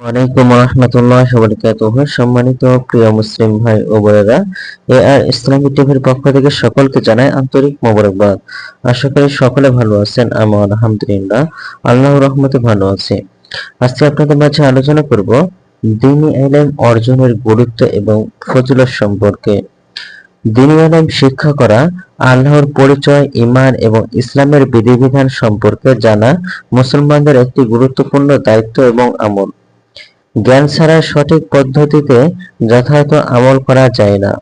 ওয়ালাইকুম রহমতুল্লাহ বারাকাতুহু। সম্মানিত প্রিয় মুসলিম ভাই ও বোনেরা এ আর ইসলামী টিভির পক্ষ থেকে সকলকে জানাই আন্তরিক মোবারকবাদ। আশা করি সকলে ভালো আছেন আমি আলহামদুলিল্লাহ। আল্লাহর রহমতে ভালো আছি। আজকে আপনাদের মাঝে আলোচনা করব দিনী এলেম অর্জনের গুরুত্ব এবং ফজিলত সম্পর্কে। দিনী এলেম শিক্ষা করা, আল্লাহর পরিচয়, ঈমান এবং ইসলামের বিধিবিধান সম্পর্কে জানা মুসলমানদের একটি গুরুত্বপূর্ণ দায়িত্ব এবং আমল। জ্ঞান ছাড়া সঠিক পদ্ধতিতে যথাযথ আমল করা যায় না।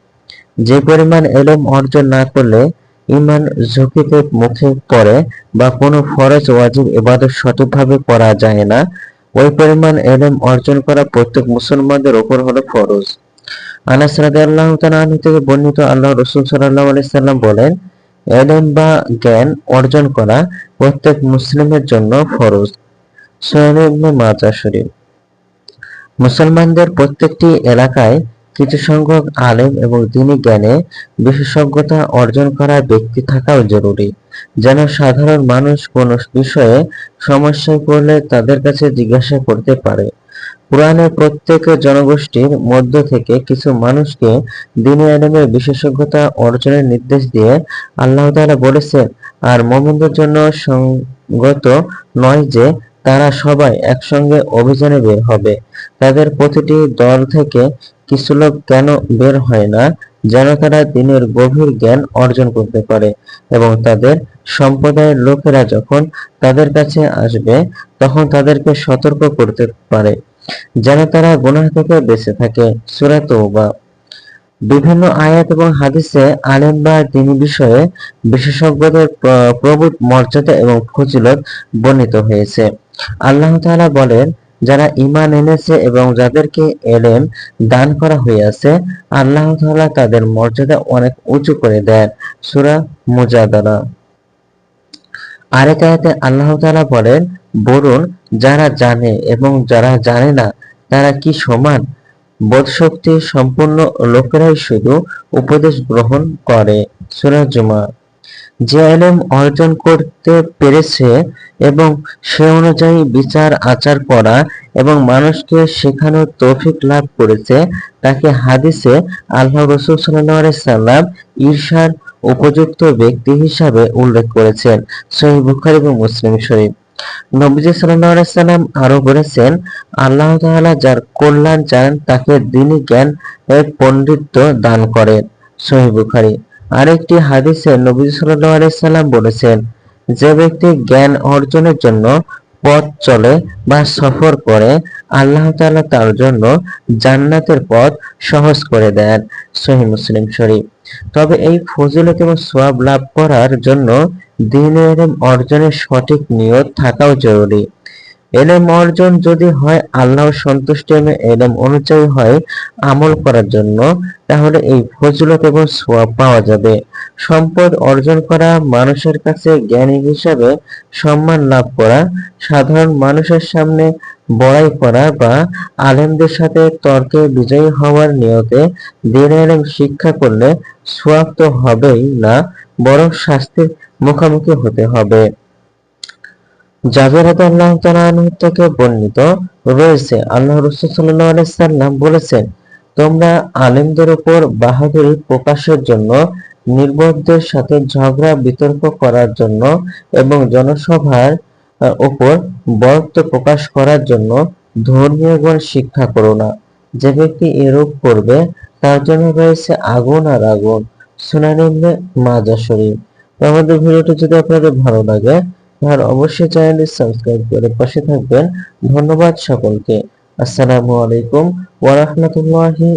যে পরিমাণ এলম অর্জন না করলে ইমান ঝুঁকিতে মুখে পড়ে বা কোনো ফরজ, ওয়াজিব, ইবাদত সঠিকভাবে করা যায় না, ওই পরিমাণ এলম অর্জন করা প্রত্যেক মুসলমানদের ওপর হলো ফরজ। আনাস রাদিয়াল্লাহু তাআলা থেকে বর্ণিত আল্লাহ রাসূল সাল্লাল্লাহু আলাইহি সাল্লাম বলেন, এলম বা জ্ঞান অর্জন করা প্রত্যেক মুসলিমের জন্য ফরজ। সুনান ইবনে মাজাহ শরীফ। মুসলমানদের প্রত্যেকটি এলাকায় কিছু সংখ্যক আলেম এবং দিনী জ্ঞানে বিশেষজ্ঞতা অর্জন করা ব্যক্তি থাকাও জরুরি। যেন সাধারণ মানুষ কোনো বিষয়ে সমস্যায় পড়লে তাদের কাছে জিজ্ঞাসা করতে পারে। কোরআনের প্রত্যেক জনগোষ্ঠীর মধ্য থেকে কিছু মানুষকে দিনী আলেমের বিশেষজ্ঞতা অর্জনের নির্দেশ দিয়ে আল্লাহ তাআলা বলেছেন, আর মোমিনদের জন্য সঙ্গত নয় যে তারা সবাই একসঙ্গে অভিযানে বের হবে। তাদের প্রতিটি দল থেকে কিছু লোক কেন বের হয় না, যেন তারা দিনের গভীর জ্ঞান অর্জন করতে পারে এবং তাদের সম্প্রদায়ের লোকেরা যখন তাদের কাছে আসবে, তখন তাদেরকে সতর্ক করতে পারে, যেন তারা গুনাহ থেকে বেঁচে থাকে। সূরা তওবা। বিভিন্ন আয়াত এবং হাদিসে আলেম বা দিনী বিষয়ে বিশেষজ্ঞদের প্রভূত মর্যাদা এবং ফজিলত বর্ণিত হয়েছে। আল্লাহ তাআলা বলেন, যারা ঈমান এনেছে এবং যাদেরকে এলেম দান করা হইয়াছে, আল্লাহ তাআলা তাদের মর্যাদা অনেক উঁচু করে দেন। সূরা মুজাদালা আরেক আয়াতে আল্লাহ তাআলা বলেন বলুন যারা জানে এবং যারা জানে না, তারা কি সমান? বোধশক্তি সম্পন্ন লোকেরাই শুধু উপদেশ গ্রহণ করে। সূরা জুমা যে এলেম অর্জন করতে পেরেছে এবং সে অনুযায়ী বিচার, আচার করা এবং মানুষকে শেখানোর তৌফিক লাভ করেছে, তাকে হাদিসে আল্লাহ রসুল সাল্লাম ঈর্ষার উপযুক্ত ব্যক্তি হিসাবে উল্লেখ করেছেন। সহি বুখারি এবং মুসলিম শরীফ। নবীজি সাল্লাহ সাল্লাম আরও বলেছেন, আল্লাহ যার কল্যাণ চান, তাকে দিনী জ্ঞান পণ্ডিত্য দান করেন। সহি বুখারি। আরেকটি হাদিসে নবী সাল্লাল্লাহু আলাইহি সাল্লাম বলেছেন, যে ব্যক্তি জ্ঞান অর্জনের জন্য পথ চলে বা সফর করে, আল্লাহ তাআলা তার জন্য জান্নাতের পথ সহজ করে দেন। সহি মুসলিম শরীফ। তবে এই ফজিলত এবং সোয়াব লাভ করার জন্য দিন অর্জনের সঠিক নিয়ত থাকাও জরুরি। এলেম অর্জন যদি হয়, আল্লাহর সন্তুষ্টি এবং এলেম অনুযায়ী হয় আমল করার জন্য, তাহলে এই ফজিলত এবং সোয়াব পাওয়া যাবে। সম্পদ অর্জন করা, মানুষের কাছে জ্ঞানী হিসাবে সম্মান লাভ করা, সাধারণ মানুষের সামনে বড়াই করা বা আলেমদের সাথে তর্কে বিজয়ী হওয়ার নিয়তে দিন এলেম শিক্ষা করলে সোয়াব তো হবেই না, বরং শাস্তির মুখোমুখি হতে হবে। জাবের আল্লাহ থেকে বর্ণিত রয়েছে। আল্লাহ রসুল সাল্লাম বলেছেন, তোমরা আলেমদের উপর বাহাদুরি প্রকাশের জন্য নির্বোধদের সাথে ঝগড়া, বিতর্ক করার জন্য এবং জনসভার উপর বরত্ব প্রকাশ করার জন্য ধর্মীয় শিক্ষা করো না। যে ব্যক্তি এরূপ করবে, তার জন্য রয়েছে আগুন আর আগুন। সুনানিমে মাজা শরীফ। আমাদের ভিডিওটি যদি আপনাদের ভালো লাগে তাহলে অবশ্যই চ্যানেলটি সাবস্ক্রাইব করে পাশে থাকবেন। ধন্যবাদ সকলকে। আসসালামু আলাইকুম ওয়া রাহমাতুল্লাহি